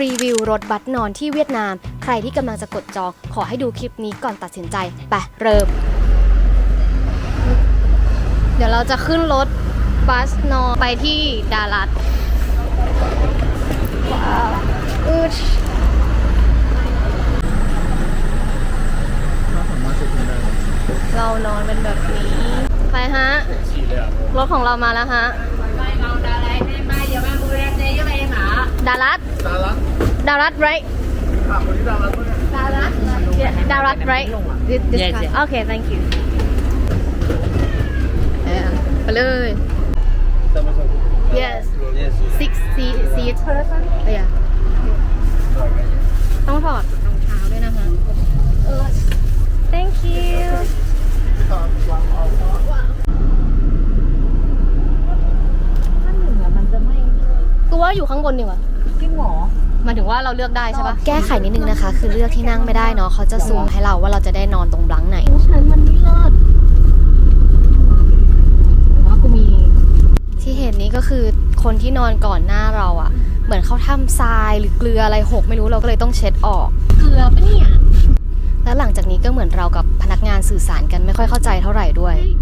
รีวิวรถบัสนอนที่เวียดนาม ใครที่กำลังจะกดจอง ขอให้ดูคลิปนี้ก่อนตัดสินใจ ไป เริ่ม เดี๋ยวเราจะขึ้นรถบัสนอนไปที่ดารัตว้าวอืดเรานอนเป็นแบบนี้ ไปฮะ รถของเรามาแล้วฮะ ดารัตดารัตดารัต right ถามคนที่ดารัตปะเนี่ยดารัต yeah, ดารัต right This- this Yes, car. yes. okay thank you เออไปเลยแต่ไม่ใช่ yes yes six seat seat person yeah ต้องถอดรองเท้าด้วยนะคะเออ thank you กูว่าอยู่ข้างบนดีกว่าายถึงว่าเราเลือกได้ใช่ปะแก้ไขนิดนึงนะคะ คือเลือกที่นั่งไม่ได้เนาะเขาจะซูมให้เราว่าเราจะได้นอนตรงบลังก์ไหน ฉันมันไม่เลิศว่ากูมีที่เห็นนี้ก็คือคนที่นอนก่อนหน้าเราอะเหมือนเขาทำทรายหรือเกลืออะไรหกไม่รู้เราก็เลยต้องเช็ดออก เกลือปะเนี่ย แล้วหลังจากนี้ก็เหมือนเรากับพนักงานสื่อสารกันไม่ค่อยเข้าใจเท่าไหร่ด้วย Hey, you you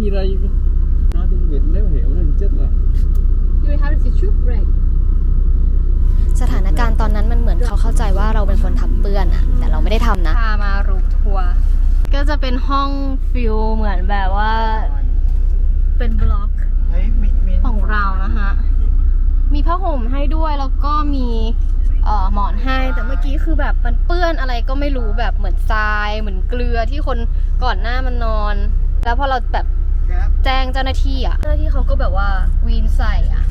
này nó đồ ăn gì đây nói tiếng việt nếu mà hiểu nó thì chết rồi you have the tissue right สถานการณ์ตอนนั้นมันเหมือนเขาเข้าใจว่าเราเป็นคนทำเปื้อนอะแต่เราไม่ได้ทำนะ พามารูปทัวร์ก็จะเป็นห้องฟิลเหมือนแบบว่าเป็นบล็อก Hey, me, me. ของเรานะคะมีผ้าห่มให้ด้วยแล้วก็มีเอ่อหมอนให้แต่เมื่อกี้คือแบบมันเปื้อนอะไรก็ไม่รู้แบบเหมือนทรายเหมือนเกลือที่คนก่อนหน้ามันนอน แล้วพอเราแบบ Cab. แจ้งเจ้าหน้าที่อะ เจ้าหน้าที่เขาก็แบบว่าวีนใส่อะ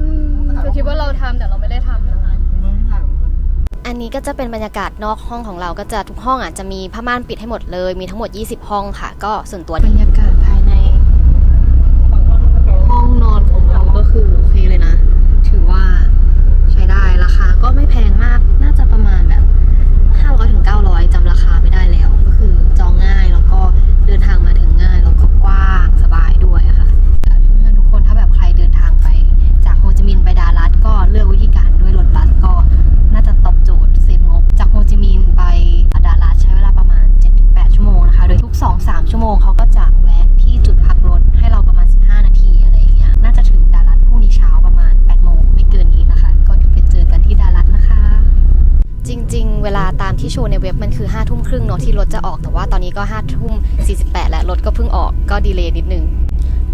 อืมเราคิดว่าเราทำแต่เราไม่ได้ทำนะคะอันนี้ก็จะเป็นบรรยากาศนอกห้องของเราก็จะทุกห้องอะจะมีผ้าม่านปิดให้หมดเลย มีทั้งหมด 20 ห้องค่ะ ก็ส่วนตัวบ โมงเขาก็จะแวะที่จุดพักรถให้เราประมาณ 15 นาทีอะไรอย่างเงี้ย น่าจะถึงดารัตพรุ่งนี้เช้าประมาณ 8 โมงไม่เกินนี้นะคะ ก็เดี๋ยวไปเจอกันที่ดารัตนะคะ จริง ๆ เวลาตามที่โชว์ในเว็บมันคือ5้าทุ่มครึ่งเนาะที่รถจะออก แต่ว่าตอนนี้ก็5้าทุ่ม48 แล้วรถก็เพิ่งออกก็ดีเลย์นิดนึง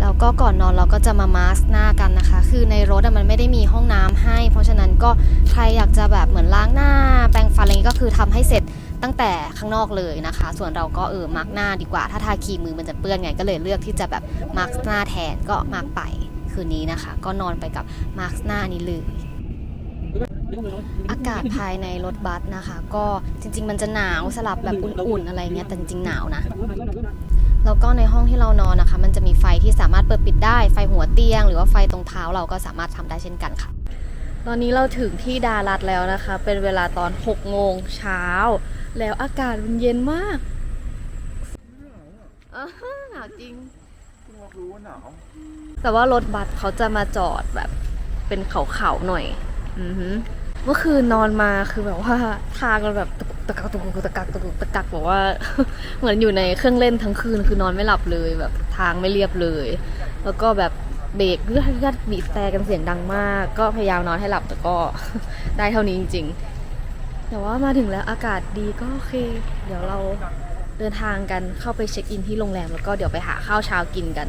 แล้วก็ก่อนนอนเราก็จะมามาสก์หน้ากันนะคะ คือในรถมันไม่ได้มีห้องน้ำให้ เพราะฉะนั้นก็ใครอยากจะแบบเหมือนล้างหน้า แปรงฟันอะไรนี้ก็คือทำให้เสร็จ ตั้งแต่ข้างนอกเลยนะคะ ส่วนเราก็เออมาร์กหน้าดีกว่า ถ้าทาครีมมือมันจะเปื้อนไงก็เลยเลือกที่จะแบบมาร์กหน้าแทนก็มาร์กไปคืนนี้นะคะ ก็นอนไปกับมาร์กหน้านี้เลยอากาศภายในรถบัสนะคะ ก็จริง ๆ มันจะหนาวสลับแบบอุ่นๆอะไรเงี้ยแต่จริงๆหนาวนะแล้วก็ในห้องที่เรานอนนะคะ มันจะมีไฟที่สามารถเปิดปิดได้ไฟหัวเตียง หรือว่าไฟตรงเท้าเราก็สามารถทำได้เช่นกันค่ะ ตอนนี้เราถึงที่ดารัดแล้วนะคะ เป็นเวลาตอน6โมงเช้า แล้วอากาศมันเย็นมากอ่าฮะหนาวจริงรู้ว่าหนาวแต่ว่ารถบัสเขาจะมาจอดแบบเป็นเขาๆหน่อย อือหือเมื่อคืนนอนมาคือแบบว่าทางมันแบบตะกักตะกุกตะกักตะกุกตะกักบอกว่า เหมือนอยู่ในเครื่องเล่นทั้งคืนคือนอนไม่หลับเลยแบบทางไม่เรียบเลย แล้วก็แบบเบรกเลือดเลือดบีบแต่กันเสียงดังมาก ก็พยายามนอนให้หลับแต่ก็ได้เท่านี้จริง ๆ แต่ว่ามาถึงแล้วอากาศดีก็โอเค เดี๋ยวเราเดินทางกันเข้าไปเช็คอินที่โรงแรมแล้วก็เดี๋ยวไปหาข้าวเช้ากินกัน